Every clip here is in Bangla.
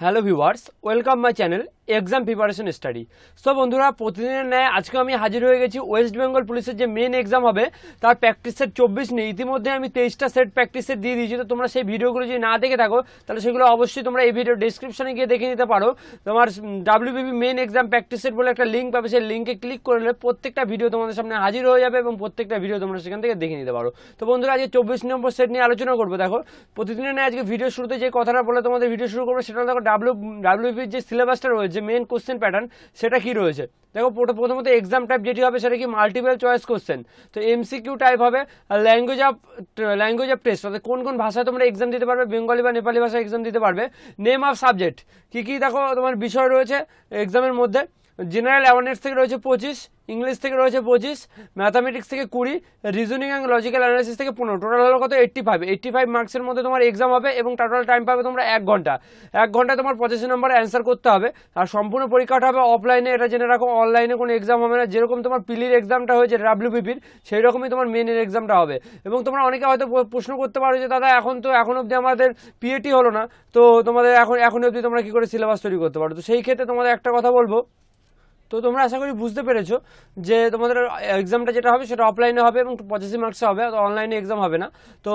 Hello viewers, welcome my channel exam preparation study. So বন্ধুরা, প্রতিদিনের ন্যায় আজকে আমি হাজির হয়ে গেছি ওয়েস্ট বেঙ্গল পুলিশের যে মেন এক্সাম হবে, তার প্র্যাকটিস সেট চব্বিশ নেই ইতিমধ্যে আমি তেইশটা সেট প্র্যাকটিস সেট দিয়ে দিয়েছি, তো তোমরা সেই ভিডিওগুলো যদি না দেখে থাকো, তাহলে সেগুলো অবশ্যই তোমরা এই ভিডিও ডিসক্রিপশনে গিয়ে দেখে নিতে পারো। তোমার WBB main exam practice set বলে একটা লিঙ্ক পাবে, সেই লিঙ্কে ক্লিক করলে প্রত্যেকটা ভিডিও তোমাদের সামনে হাজির হয়ে যাবে এবং প্রত্যেকটা ভিডিও তোমরা সেখান থেকে দেখে নিতে পারো। তো বন্ধুরা, আজকে চব্বিশ নম্বর সেট নিয়ে আলোচনা করব। দেখো, প্রতিদিনের ন্যায় আজকে ভিডিও শুরুতে যে কথাটা বলে তোমাদের ভিডিও শুরু করব, সেটা দেখো ডাব্লিউ ডাব্লিউবির যে সিলেবাসটা রয়েছে মেন কোশ্চেন প্যাটার্ন সেটা কি রয়েছে? দেখো প্রথমত এক্সাম টাইপ যেটি হবে, সেটা কি মাল্টিপল চয়েস কোশ্চেন তো এমসিকিউ টাইপ হবে, আর language of language of test অর্থাৎ কোন কোন ভাষায় তোমরা এক্সাম দিতে পারবে, বেঙ্গলি বা নেপালি ভাষায় এক্সাম দিতে পারবে নেম অফ সাবজেক্ট কি কি দেখো তোমার বিষয় রয়েছে এক্সামের মধ্যে জেনারেল অ্যাওয়ারনেস থেকে রয়েছে পঁচিশ ইংলিশ থেকে রয়েছে পঁচিশ ম্যাথামেটিক্স থেকে কুড়ি রিজনিং অ্যান্ড লজিক্যাল অ্যানালিসিস থেকে পনেরো। টোটাল হলো কত? এইট্টি ফাইভ এইট্টি ফাইভ মার্কসের মধ্যে তোমার এক্সাম হবে এবং টোটাল টাইম পাবে তোমরা এক ঘণ্টা। এক ঘণ্টা তোমার পঁচাশি নম্বর অ্যান্সার করতে হবে। আর সম্পূর্ণ পরীক্ষাটা হবে অফলাইনে এটা জেনে রাখো অনলাইনে কোনো এক্সাম হবে না। যেরকম তোমার পিলির এক্সামটা হয়েছে ডাব্লিউবিপির সেই রকমই তোমার মেনের এক্সামটা হবে। এবং তোমরা অনেকে হয়তো প্রশ্ন করতে পারো যে, দাদা, এখন তো, এখন অবধি আমাদের পিএটি হলো না। তো তোমাদের এখন এখন অবধি তোমরা কী করে সিলেবাস তৈরি করতে পারো? তো সেই ক্ষেত্রে তোমাদের একটা কথা বলব। তো তোমরা আশা করি বুঝতে পেরেছ যে তোমাদের এক্সামটা যেটা হবে সেটা অফলাইনে হবে এবং পঁচাশি মার্কসে হবে অনলাইনে এক্সাম হবে না। তো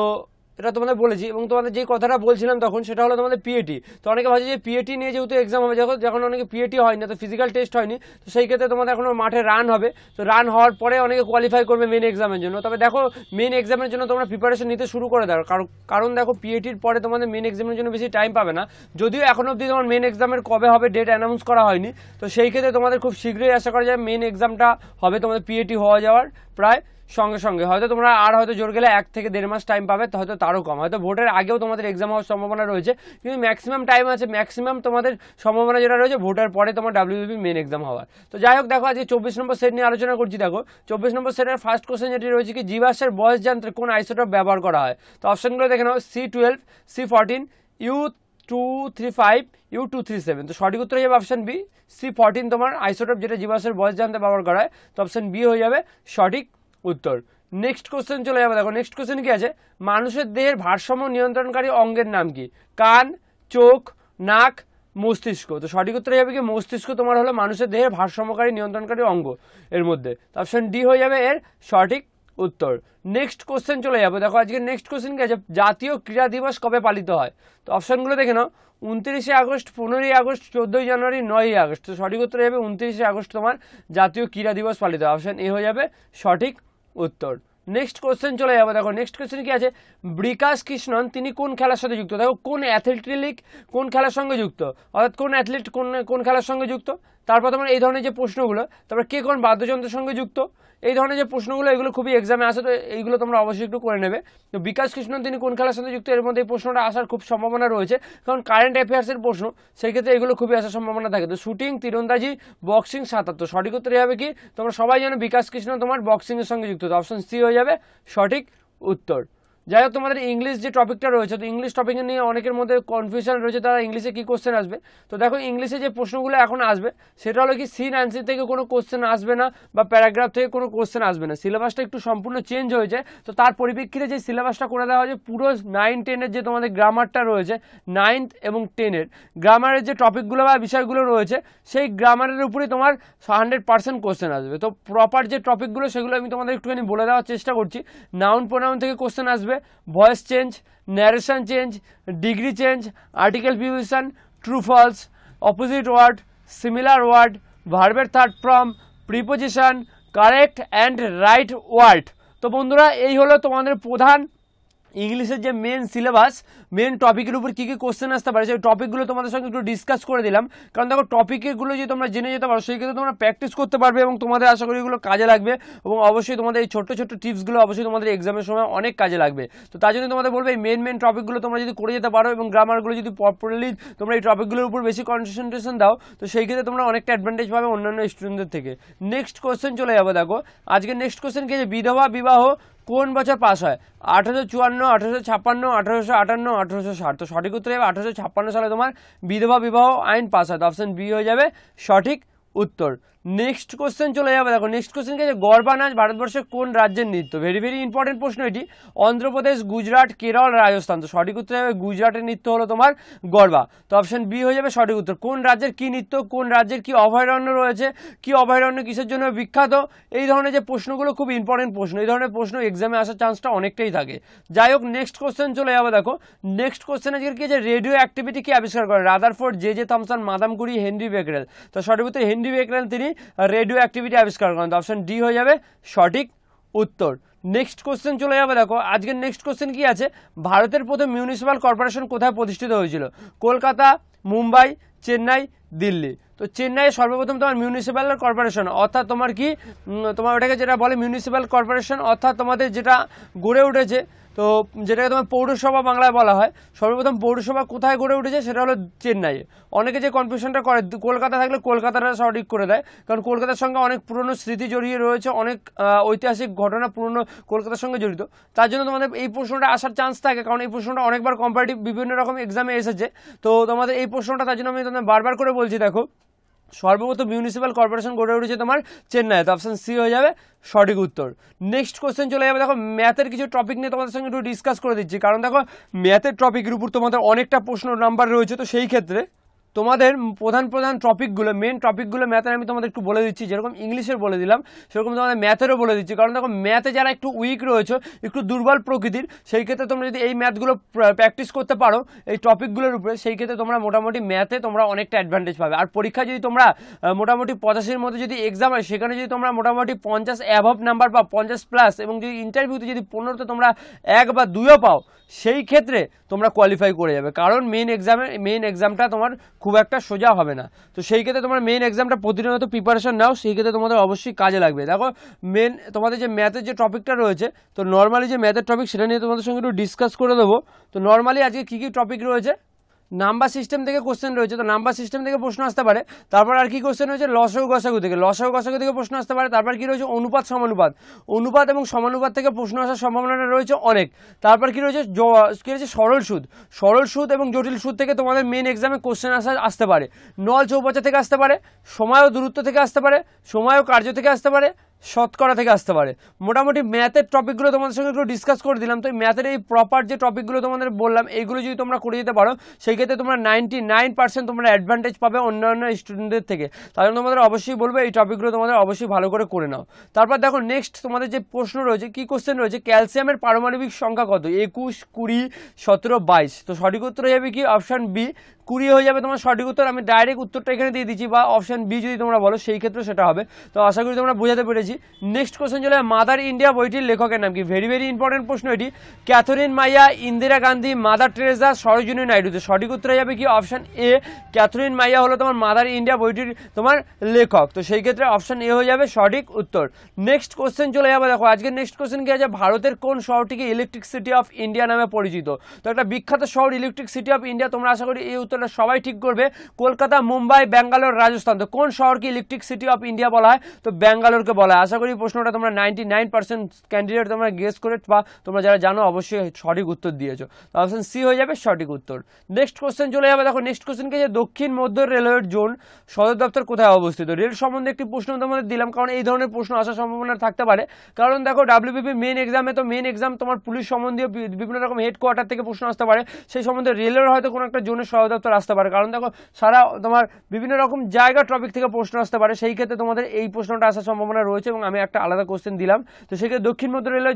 এটা তোমাদের বলেছি এবং তোমাদের যে কথাটা বলছিলাম তখন সেটা হলো তোমাদের পিএটি তো অনেকে ভাবছে যে পিএটি নিয়ে যেহেতু এক্সাম হবে যখন যখন অনেকে পিএটি হয় না, তো ফিজিক্যাল টেস্ট হয়নি, তো সেই ক্ষেত্রে তোমাদের এখনও মাঠে রান হবে। তো রান হওয়ার পরে অনেকে কোয়ালিফাই করবে মেন এক্সামের জন্য। তবে দেখো মেন এক্সামের জন্য তোমরা প্রিপারেশন নিতে শুরু করে দাও। কারণ কারণ দেখো পিএটির পরে তোমাদের মেন এক্সামের জন্য বেশি টাইম পাবে না। যদিও এখন অবধি তোমার মেন এক্সামের কবে হবে ডেট অ্যানাউন্স করা হয়নি, তো সেই ক্ষেত্রে তোমাদের খুব শীঘ্রই আশা করা যায় মেন এক্সামটা হবে তোমাদের পিএটি হওয়া যাওয়ার প্রায় সঙ্গে সঙ্গে। হয়তো তোমরা আর হয়তো জোর গেলে এক থেকে দেড় মাস টাইম পাবে হয়তো তারও কম। হয়তো ভোটের আগেও তোমাদের এক্সাম হওয়ার সম্ভাবনা রয়েছে, কিন্তু ম্যাক্সিমাম টাইম আছে ম্যাক্সিমাম তোমাদের সম্ভাবনা যেটা রয়েছে, ভোটের পরে তোমার ডাব্লিউবি মেন এক্সাম হওয়ার। তো যাই হোক, দেখো আজকে চব্বিশ নম্বর সেট নিয়ে আলোচনা করছি, দেখো। চব্বিশ নম্বর সেটের ফার্স্ট কোশ্চেন যেটি রয়েছে কি, জীবাশ্মের বয়স জানতে কোন আইসোটপ ব্যবহার করা হয়? তো অপশনগুলো দেখে নাও C twelve C fourteen U two three five U two three seven তো সঠিক উত্তর হয়ে যাবে অপশন বি সি ফোরটিন তোমার আইসোটপ যেটা জীবাশ্মের বয়স জানতে ব্যবহার করা হয়, তো অপশন বি হয়ে যাবে সঠিক উত্তর। নেক্সট কোশ্চেন চলে যাবে। দেখো নেক্সট কোশ্চেন কি আছে? মানুষের দেহের ভারসাম্য নিয়ন্ত্রণকারী অঙ্গের নাম কি? কান, চোখ, নাক, মস্তিষ্ক। তো সঠিক উত্তর যাবে কি? মস্তিষ্ক তোমার হলো মানুষের দেহের ভারসাম্যকারী নিয়ন্ত্রণকারী অঙ্গ এর মধ্যে। অপশন ডি হয়ে যাবে এর সঠিক উত্তর। নেক্সট কোশ্চেন চলে যাব। দেখো, আজকে নেক্সট কোশ্চেন কি আছে? জাতীয় ক্রীড়া দিবস কবে পালিত হয়? তো অপশনগুলো দেখে নাও। উনত্রিশে আগস্ট, পনেরোই আগস্ট, চোদ্দোই জানুয়ারি, নয়ই আগস্ট। তো সঠিক উত্তর যাবে উনত্রিশে আগস্ট তোমার জাতীয় ক্রীড়া দিবস পালিত হয়। অপশন এ হয়ে যাবে সঠিক উত্তর। নেক্সট কোশ্চেন চলে যাব। দেখো নেক্সট কোশ্চেন কি আছে? বিকাশ কৃষ্ণন, তিনি কোন খেলার সাথে যুক্ত? দেখো, কোন অ্যাথলেটিক কোন খেলার সঙ্গে যুক্ত? অর্থাৎ কোন অ্যাথলিট কোন কোন খেলার সঙ্গে যুক্ত? তারপর তোমার এই ধরনের যে প্রশ্নগুলো, তারপর কে কোন বাদ্যযন্ত্রের সঙ্গে যুক্ত, এই ধরনের যে প্রশ্নগুলো, এগুলো খুবই এক্সামে আসে, তো এইগুলো তোমরা অবশ্যই একটু করে নেবে। তো বিকাশ কৃষ্ণন তিনি কোন খেলার সাথে যুক্ত, এর মধ্যে এই প্রশ্নটা আসার খুব সম্ভাবনা রয়েছে। কারণ কারেন্ট অ্যাফেয়ার্সের প্রশ্ন সেই ক্ষেত্রে এগুলো খুবই আসার সম্ভাবনা থাকে। তো শুটিং তীরন্দাজি বক্সিং সাঁতার। তো সঠিক উত্তর হবে কি, তোমরা সবাই জানো বিকাশ কৃষ্ণ তোমার বক্সিংয়ের সঙ্গে যুক্ত। তো অপশন সি হয়ে যাবে সঠিক উত্তর। যাই হোক, তোমাদের ইংলিশ যে টপিকটা রয়েছে, তো ইংলিশ টপিক নিয়ে অনেকের মধ্যে কনফিউশন রয়েছে, তারা ইংলিশে কি কোশ্চেন আসবে? তো দেখো ইংলিশে যে প্রশ্নগুলো এখন আসবে, সেটা হলো কি সিন অ্যান্সার থেকে কোনো কোশ্চেন আসবে না, বা প্যারাগ্রাফ থেকে কোনো কোশ্চেন আসবে না। সিলেবাসটা একটু সম্পূর্ণ চেঞ্জ হয়েছে তো তার পরিপ্রেক্ষিতে যে সিলেবাসটা করে দেওয়া হয়েছে, পুরো নাইন টেনের যে তোমাদের গ্রামারটা রয়েছে নাইনথ এবং টেনের গ্রামারের যে টপিকগুলো বা বিষয়গুলো রয়েছে, সেই গ্রামারের উপরে তোমার হান্ড্রেড পার্সেন্ট কোশ্চেন আসবে। তো প্রপার যে টপিকগুলো সেগুলো আমি তোমাদের একটুখানি বলে দেওয়ার চেষ্টা করছি নাউন প্রোনাউন থেকে কোশ্চেন আসবে voice change narration change degree change article provision true false opposite word similar word ভার্বের third form preposition correct and right word তো বন্ধুরা, এই হলো তোমাদের প্রধান ইংলিশের যে মেন সিলেবাস মেন টপিকের উপর কী কী কোশ্চেন আসতে পারে, সেই টপিকগুলো তোমাদের সঙ্গে একটু ডিসকাস করে দিলাম। কারণ দেখো টপিকগুলো যদি তোমরা জেনে যেতে পারো, সেই ক্ষেত্রে তোমরা প্র্যাকটিস করতে পারবে এবং তোমাদের আশা করি এগুলো কাজে লাগবে এবং অবশ্যই তোমাদের এই ছোট্ট ছোট্ট টিপসগুলো অবশ্যই তোমাদের এক্সামের সময় অনেক কাজে লাগবে। তো তার জন্য তোমাদের বলবে, এই মেন মেন টপিকগুলো তোমরা যদি করে যেতে পারো এবং গ্রামারগুলো যদি প্রপারলি তোমরা এই টপিকগুলোর উপর বেশি কনসেন্ট্রেশন দাও, তো সেই ক্ষেত্রে তোমরা অনেকটা অ্যাডভান্টেজ পাবে অন্যান্য স্টুডেন্টদের থেকে। নেক্সট কোশ্চেন চলে যাব, দেখো। আজকে নেক্সট কোশ্চেন কি আছে বিধবা বিবাহ কোন বছর পাস হয়? আঠারোশো চুয়ান্ন, আঠারোশো ছাপ্পান্ন, আঠারোশো আটান্ন, আঠারোশো ষাট। তো সঠিক উত্তর হবে আঠারোশো ছাপ্পান্ন সালে তোমার বিধবা বিবাহ আইন পাস হয়। তো অপশন বি হয়ে যাবে সঠিক উত্তর। নেক্সট কোশ্চেন চলে যাবে। দেখো নেক্সট কোশ্চেন কি আছে? ভারতবর্ষের কোন রাজ্যের নৃত্য? ভেরি ভেরি ইম্পর্টেন্ট প্রশ্ন এটি। অন্ধ্রপ্রদেশ, গুজরাট, কেরল, রাজস্থান। তো সঠিক উত্তর হবে গুজরাটের নৃত্য হলো তোমার গরবা। তো অপশন বি হয়ে যাবে সঠিক উত্তর। কোন রাজ্যের কি নৃত্য, কোন রাজ্যের কি অভয়ারণ্য রয়েছে, কি অভয়ারণ্য কিসের জন্য বিখ্যাত? এই ধরনের যে প্রশ্নগুলো খুব ইম্পর্টেন্ট প্রশ্ন। এই ধরনের প্রশ্ন এক্সামে আসার চান্সটা অনেকটাই থাকে। যাই হোক নেক্সট কোশ্চেন চলে যাবে। দেখো নেক্সট কোশ্চেন আজকে কি আছে? রেডিও অ্যাক্টিভিটি কি আবিষ্কার করে? Rutherford J J Thomson madame Curie Henri Becquerel তো সঠিক উত্তর হেনরি বেকরেল তিনি রেডিও অ্যাক্টিভিটি আবিষ্কার করেন। তো অপশন ডি হয়ে যাবে সঠিক উত্তর। নেক্সট কোশ্চেন চলে যাবে, দেখো, আজকের নেক্সট কোশ্চেন কি আছে? ভারতের প্রথম মিউনিসিপ্যাল কর্পোরেশন কোথায় প্রতিষ্ঠিত হয়েছিল? কলকাতা, মুম্বাই, চেন্নাই, দিল্লি। তো চেন্নাইয়ে সর্বপ্রথম তোমার মিউনিসিপ্যাল কর্পোরেশন অর্থাৎ তোমার কি? তোমার ওটাকে যেটা বলে মিউনিসিপ্যাল কর্পোরেশন অর্থাৎ তোমাদের যেটা গড়ে উঠেছে তো যেটাকে তোমার পৌরসভা বাংলায় বলা হয়, সর্বপ্রথম পৌরসভা কোথায় গড়ে উঠেছে সেটা হলো চেন্নাইয়ে অনেকে যে কনফিউশনটা করে, কলকাতা থাকলে কলকাতাটা সঠিক করে দেয়, কারণ কলকাতার সঙ্গে অনেক পুরনো স্মৃতি জড়িয়ে রয়েছে, অনেক ঐতিহাসিক ঘটনা পুরনো কলকাতার সঙ্গে জড়িত। তার জন্য তোমাদের এই প্রশ্নটা আসার চান্স থাকে, কারণ এই প্রশ্নটা অনেকবার কম্পারেটিভ বিভিন্ন রকম এক্সামে এসেছে। তো তোমাদের এই প্রশ্নটা তার জন্য আমি তোমাদের বারবার করে বলছি, দেখো। সর্বপ্রথম মিউনিসিপ্যাল কর্পোরেশন গড়ে উঠেছে তোমার চেন্নাই অপশান অপশন সি হয়ে যাবে, সঠিক উত্তর। নেক্সট কোশ্চেন চলে যাবে। দেখো ম্যাথের কিছু টপিক নিয়ে তোমাদের সঙ্গে একটু ডিসকাস করে দিচ্ছি। কারণ দেখো ম্যাথের টপিকের উপর তোমাদের অনেকটা প্রশ্ন নাম্বার রয়েছে, তো সেই ক্ষেত্রে তোমাদের প্রধান প্রধান টপিকগুলো মেন টপিকগুলো ম্যাথের আমি তোমাদের একটু বলে দিচ্ছি, যেরকম ইংলিশের বলে দিলাম, সেরকম তোমাদের ম্যাথেরও বলে দিচ্ছি। কারণ দেখো ম্যাথে যারা একটু উইক রয়েছে, একটু দুর্বল প্রকৃতির, সেই ক্ষেত্রে তোমরা যদি এই ম্যাথগুলো প্র্যাকটিস করতে পারো, এই টপিকগুলোর উপরে, সেই ক্ষেত্রে তোমরা মোটামুটি ম্যাথে তোমরা অনেকটা অ্যাডভান্টেজ পাবে। আর পরীক্ষা যদি তোমরা মোটামুটি পঁচাশির মধ্যে যদি এক্সাম হয়, সেখানে যদি তোমরা মোটামুটি পঞ্চাশ অ্যাভব নাম্বার পাও, পঞ্চাশ প্লাস এবং যদি ইন্টারভিউতে যদি পনেরোতে তোমরা এক বা দুইও পাও, সেই ক্ষেত্রে তোমরা কোয়ালিফাই করে যাবে। কারণ মেন এক্সামে মেন এক্সামটা তোমার খুব একটা সোজা হবে না। তো সেই ক্ষেত্রে তোমার মেন এক্সামটা প্রতিনিয়ত প্রিপারেশন নাও, সেই ক্ষেত্রে তোমাদের অবশ্যই কাজে লাগবে। দেখো মেন তোমাদের যে ম্যাথের যে টপিকটা রয়েছে, তো নর্মালি যে ম্যাথের টপিক সেটা নিয়ে তোমাদের সঙ্গে একটু ডিসকাস করে দেবো। তো নর্মালি আজকে কী কী টপিক রয়েছে? নাম্বার সিস্টেম থেকে কোশ্চেন রয়েছে, তো নাম্বার সিস্টেম থেকে প্রশ্ন আসতে পারে। তারপর আর কি কোশ্চেন রয়েছে? লসাগু, গসাগু থেকে। লসাগু, গসাগু থেকে প্রশ্ন আসতে পারে। তারপর কি রয়েছে? অনুপাত, সমানুপাত। অনুপাত এবং সমানুপাত থেকে প্রশ্ন আসার সম্ভাবনাটা রয়েছে অনেক। তারপর কি রয়েছে? কি রয়েছে? সরল সুদ। সরল সুদ এবং জটিল সুদ থেকে তোমাদের মেন এক্সামে কোশ্চেন আসা, আসতে পারে। নল চৌপাচা থেকে আসতে পারে। সময় ও দূরত্ব থেকে আসতে পারে। সময় ও কার্য থেকে আসতে পারে। শতকরা থেকে আসতে পারে। মোটামুটি ম্যাথের টপিকগুলো তোমাদের সঙ্গে একটু ডিসকাস করে দিলাম। তো এই ম্যাথের এই প্রপার যে টপিকগুলো তোমাদের বললাম, এইগুলো যদি তোমরা করে দিতে পারো, সেই ক্ষেত্রে তোমরা নাইনটি নাইন পার্সেন্ট তোমরা অ্যাডভান্টেজ পাবে অন্যান্য স্টুডেন্টদের থেকে। তার জন্য তোমাদের অবশ্যই বলব, এই টপিকগুলো তোমাদের অবশ্যই ভালো করে করে নাও। তারপর দেখো নেক্সট তোমাদের যে প্রশ্ন রয়েছে, কি কোশ্চেন রয়েছে? ক্যালসিয়ামের পারমাণবিক সংখ্যা কত? একুশ, কুড়ি, সতেরো, বাইশ। তো সঠিক উত্তর হয়ে যাবে কি? অপশান বি কুড়ি হয়ে যাবে তোমার সঠিক উত্তর। আমি ডাইরেক্ট উত্তরটা এখানে দিয়ে দিচ্ছি, বা অপশান বি যদি তোমরা বলো, সেই ক্ষেত্রে সেটা হবে। তো আশা করি তোমরা বোঝাতে পেরেছি। নেক্সট কোশ্চেন চলে মাদার ইন্ডিয়া বইটির লেখকের নাম কি? ভেরি ভেরি ইম্পর্টেন্ট প্রশ্ন এটি। Catherine Mayo Indira Gandhi Mother Teresa Sarojini Naidu সঠিক উত্তরে যাবে কি? অপশন এ ক্যাথরিন মাইয়া হলো তোমার মাদার ইন্ডিয়া বইটির তোমার লেখক। তো সেই ক্ষেত্রে অপশন এ হয়ে যাবে সঠিক উত্তর। নেক্সট কোশ্চেন চলে যাবে, দেখো আজকের নেক্সট কোশ্চেন কি আছে? ভারতের কোন শহরটিকে ইলেকট্রিক সিটি অফ ইন্ডিয়া নামে পরিচিত? তো একটা বিখ্যাত শহর ইলেকট্রিক সিটি অফ ইন্ডিয়া তোমরা আশা করি এই উত্তরটা সবাই ঠিক করবে। কলকাতা, মুম্বাই, ব্যাঙ্গালোর, রাজস্থান। তো কোন শহরকে ইলেকট্রিক সিটি অফ ইন্ডিয়া বলা হয়? তো ব্যাঙ্গালোরকে বলা হয়। আশা করি প্রশ্নটা তোমরা নাইনটি নাইন পার্সেন্ট ক্যান্ডিডেট তোমরা গেস করে বা তোমরা যারা জানো অবশ্যই সঠিক উত্তর দিয়েছ। অপশন সি হয়ে যাবে সঠিক উত্তর। নেক্সট কোশ্চেন চলে যাবে। দেখো নেক্সট কোশ্চেন কি যে দক্ষিণ মধ্য রেলওয়ের জোন সদর দপ্তর কোথায় অবস্থিত? রেল সম্বন্ধে একটি প্রশ্ন তোমাদের দিলাম, কারণ এই ধরনের প্রশ্ন আসার সম্ভাবনা থাকতে পারে। কারণ দেখো ডাব্লিউবিপি মেন এক্সামে তো মেন এক্সাম তোমার পুলিশ সম্বন্ধীয় বিভিন্ন রকম হেডকোয়ার্টার থেকে প্রশ্ন আসতে পারে। সেই সম্বন্ধে রেলের হয়তো কোনো একটা জোনের সদর দপ্তর আসতে পারে। কারণ দেখো সারা তোমার বিভিন্ন রকম জায়গা টপিক থেকে প্রশ্ন আসতে পারে। সেই ক্ষেত্রে তোমাদের এই প্রশ্নটা আসার সম্ভাবনা রয়েছে। এবং আমি একটা আলাদা কোশ্চেন দিলাম। তো সেক্ষেত্রে দক্ষিণ মধ্য রেলের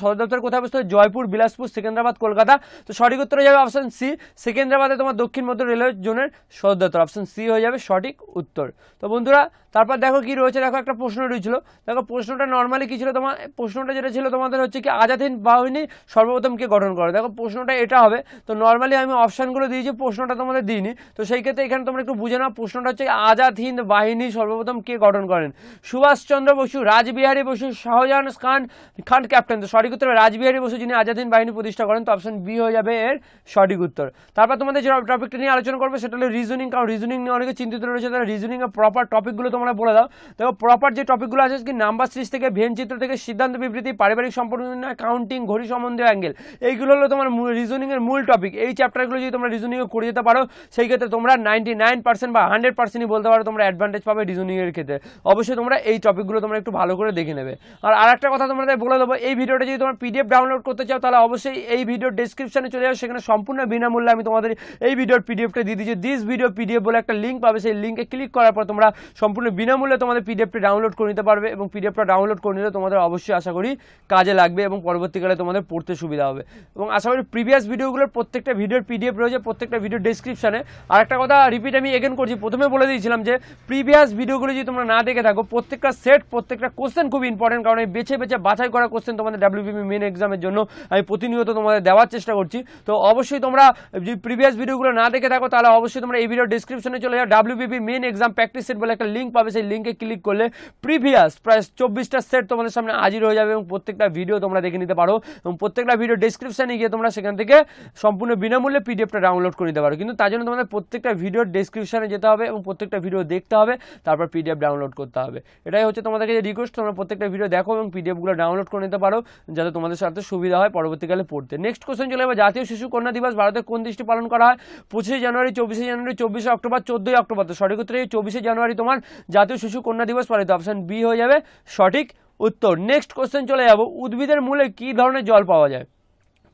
সদর দপ্তর কোথায় অবস্থিত জয়পুর, বিলাসপুর, সেকেন্দ্রাবাদ, কলকাতা। তো সঠিক উত্তর হয়ে যাবে অপশন সি সেকেন্দ্রাবাদে তোমার দক্ষিণ মধ্য রেলের জোনের সদর দপ্তর। অপশন সি হয়ে যাবে সঠিক উত্তর। তো বন্ধুরা, তারপর দেখো কি রয়েছে, দেখো একটা প্রশ্ন রয়েছিল। দেখো প্রশ্নটা নর্মালি কি ছিল তোমার, প্রশ্নটা যেটা ছিল তোমাদের হচ্ছে কি আজাদ হিন্দ বাহিনী সর্বপ্রথম কে গঠন করে। দেখো প্রশ্নটা এটা হবে। তো নর্মালি আমি অপশনগুলো দিয়েছি, প্রশ্নটা তোমাদের দিইনি। তো সেই ক্ষেত্রে এখানে তোমরা একটু বুঝে নাও, প্রশ্নটা হচ্ছে আজাদ হিন্দ বাহিনী সর্বপ্রথম কে গঠন করেন? সুভাষচন্দ্র বসু বসু, রাজবিহারী বসু, শাহজাহান খান খান ক্যাপ্টেন তো সঠিক উত্তর রাজবিহারী বসু, যিনি আজাদিন বাহিনী প্রতিষ্ঠা করেন, তো অপশন বি হয়ে যাবে এর সঠিক উত্তর। তারপর তোমাদের যে টপিকটা নিয়ে আলোচনা করবে, সেটা হলো রিজনিং কারণ রিজনিং নিয়ে অনেকে চিন্তিত রয়েছে তারা রিজনিং এর প্রপার টপিকগুলো তোমরা বলে দাও। দেখো প্রপার যে টপিকগুলো আছে কি নাম্বার সিরিজ থেকে ভেন চিত্র থেকে সিদ্ধান্ত, বিবৃতি, পারিবারিক সম্পর্ক কাউন্টিং ঘড়ি সম্বন্ধীয় অ্যাঙ্গেল এইগুলো হলো তোমার রিজনিং এর মূল টপিক এই চ্যাপ্টারগুলো যদি তোমরা রিজনিং করে যেতে পারো, সেই ক্ষেত্রে তোমরা নাইনটি নাইন পার্সেন্ট বা হান্ড্রেড পার্সেন্টই বলতে পারো, তোমরা অ্যাডভান্টেজ পাবে রিজনিং এর ক্ষেত্রে। অবশ্যই তোমরা এই টপিকগুলো তোমরা একটু ভালো করে দেখে নেবে। আর আরেকটা কথা তোমাদের বলে দেবো, এই ভিডিওটা যদি তোমরা পিডিএফ ডাউনলোড করতে চাও, তাহলে অবশ্যই এই ভিডিওর ডিসক্রিপশনে চলে যাও, সেখানে সম্পূর্ণ বিনামূল্যে আমি তোমাদের এই ভিডিওর পিডিএফটা দিয়ে দিচ্ছি। দিস ভিডিও পিডিএফ বলে একটা লিঙ্ক পাবে, সেই লিঙ্কে ক্লিক করার পর তোমরা সম্পূর্ণ বিনামূল্যে তোমাদের পিডিএফটা ডাউনলোড করে নিতে পারবে এবং পিডিএফটা ডাউনলোড করে নিলে তোমাদের অবশ্যই আশা করি কাজে লাগবে এবং পরবর্তীকালে তোমাদের পড়তে সুবিধা হবে। এবং আশা করি প্রিভিয়াস ভিডিওগুলোর প্রত্যেকটা ভিডিওর পিডিএফ রয়েছে, প্রত্যেকটা ভিডিও ডিসক্রিপশনে আর একটা কথা রিপিট আমি এগেন করছি। প্রথমে বলে দিয়েছিলাম যে প্রিভিয়াস ভিডিওগুলো যদি তোমরা না দেখে থাকো, প্রত্যেকটা সেট প্রত্যেকটা কোশ্চেন খুব ইম্পর্টেন্ট কারণ এই বেছে বেছে বাছাই করা কোশ্চেন তোমাদের ডাব্লিউবিপি মেন এক্সামের জন্য আমি প্রতিনিয়ত তোমাদের দেওয়ার চেষ্টা করছি। তো অবশ্যই তোমরা যদি প্রিভিয়াস ভিডিওগুলো না দেখে থাকো, তাহলে অবশ্যই তোমরা এই ভিডিও ডিসক্রিপশনে চলে যাও। WBP main exam practice set বলে একটা লিঙ্ক পাবে, সেই লিঙ্কে ক্লিক করলে প্রিভিয়াস প্রায় চব্বিশটা সেট তোমাদের সামনে হাজির হয়ে যাবে এবং প্রত্যেকটা ভিডিও তোমরা দেখে নিতে পারো। এবং প্রত্যেকটা ভিডিও ডিসক্রিপশনে গিয়ে তোমরা সেখান থেকে সম্পূর্ণ বিনামূল্যে পিডিএফটা ডাউনলোড করে নিতে পারো। কিন্তু তার জন্য তোমাদের প্রত্যেকটা ভিডিওর ডিসক্রিপশনে যেতে হবে এবং প্রত্যেকটা ভিডিও দেখতে হবে, তারপর পিডিএফ ডাউনলোড করতে হবে। এটাই হচ্ছে তোমাদেরকে যে রিকোয়েস্ট তোমরা প্রত্যেকটা ভিডিও দেখো এবং পিডিএফগুলো ডাউনলোড করে নিতে পারো, যাতে তোমাদের সাথে সুবিধা হয় পরবর্তীকালে পড়তে। নেক্সট কোশ্চেন চলে যাবে জাতীয় শিশু কন্যা দিবস ভারতের কোন দৃষ্টি পালন করা হয়? পঁচিশে জানুয়ারি, চব্বিশে জানুয়ারি, চব্বিশে অক্টোবর, চোদ্দোই অক্টোবর। তো সঠিক উত্তরে চব্বিশে জানুয়ারি তোমার জাতীয় শিশু কন্যা দিবস পালিত। অপশান বি হয়ে যাবে, সঠিক উত্তর। নেক্সট কোশ্চেন চলে যাব, উদ্ভিদের মূলে কি ধরনের জল পাওয়া যায়?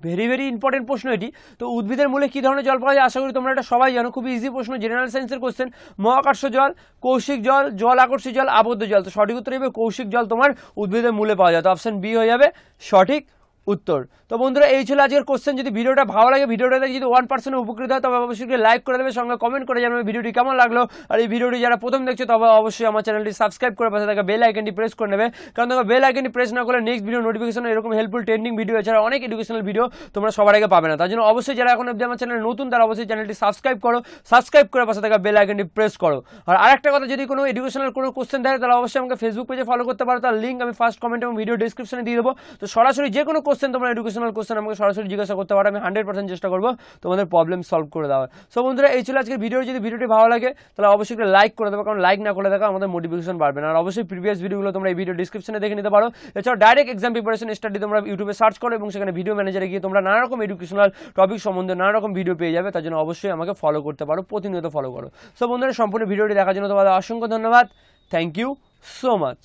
ভেরি ভেরি ইম্পর্টেন্ট প্রশ্ন এটি। তো উদ্ভিদের মূলে কী ধরনের জল পাওয়া যায়? আশা করি তোমরা এটা সবাই জানো। খুবই ইজি প্রশ্ন জেনারেল সায়েন্সের কোশ্চেন মহাকর্ষ জল, কৌশিক জল জল আকর্ষী জল, আবদ্ধ জল। তো সঠিক উত্তর হবে কৌশিক জল তোমার উদ্ভিদের মূলে পাওয়া যায়। তো অপশন বি হয়ে যাবে সঠিক উত্তর। তো বন্ধুরা, এই ছিল আজকের কোশ্চেন যদি ভিডিওটা ভালো লাগে, ভিডিওটা দেখে যদি ওয়ান পার্সেন্ট উপকৃত হয়, তবে অবশ্যই লাইক করে দেবে, সঙ্গে কমেন্ট করে জানাবে ভিডিওটি কেমন লাগল। আর এই ভিডিওটি যারা প্রথম দেখছ, তবে অবশ্যই আমার চ্যানেলটি সাবস্ক্রাইব করে পাশে থাকা বেল আইকনটি প্রেস করে নেবে। কারণ দেখো বেল আইকনটি প্রেস না করলে নেক্সট ভিডিও নোটিফিকেশন এরকম হেল্পফুল ট্রেন্ডিং ভিডিও এছাড়া অনেক এডুকেশনাল ভিডিও তোমরা সবার আগে পাবে না। তার জন্য অবশ্যই যারা এখন অব্দি আমার চ্যানেল নতুন, তারা অবশ্যই চ্যানেলটি সাবস্ক্রাইব করো। সাবস্ক্রাইব করে পাশে থাকা বেল আইকনটি প্রেস করো। আর আরেকটা কথা, যদি কোনো এডুকেশনাল কোনো কোশ্চেন দেয় তাহলে অবশ্যই আমাকে ফেসবুক পেজে ফলো করতে পারো। তার লিঙ্ক আমি ফার্স্ট কমেন্ট এবং ভিডিও ডিসক্রিপশনে দিয়ে দেবো। তো সরাসরি যে কোনো কোশ্চেন তোমরা এডুকেশনাল কোশ্চেন আমাকে সরাসরি জিজ্ঞাসা করতে পারো, আমি হান্ড্রেড পার্সেন্ট চেষ্টা করব তোমাদের প্রবলেম সলভ করে দেওয়া সো বন্ধুরা, এই ছিল আজকের ভিডিও যদি ভিডিওটি ভালো লাগে, তাহলে অবশ্যই একটা লাইক করে দেবো, কারণ লাইক না করে দেখো আমাদের মোটিভেশন বাড়বে না। আর অবশ্যই প্রিভিয়াস ভিডিওগুলো তোমরা এই ভিডিও ডিসক্রিপশনে দেখে নিতে পারো। এছাড়াও ডাইরেক্ট এক্সাম প্রিপারেশন স্টাডি তোমরা ইউটিউবে সার্চ করো এবং সেখানে ভিডিও ম্যানেজারে গিয়ে তোমরা নানা রকম এডুকেশনাল টপিক সম্বন্ধে নানা রকম ভিডিও পেয়ে যাবে। তার জন্য অবশ্যই আমাকে ফলো করতে পারো, প্রতিনিয়ত ফলো করো। সো বন্ধুরা, সম্পূর্ণ ভিডিওটি দেখার জন্য তোমাদের অসংখ্য ধন্যবাদ। Thank you so much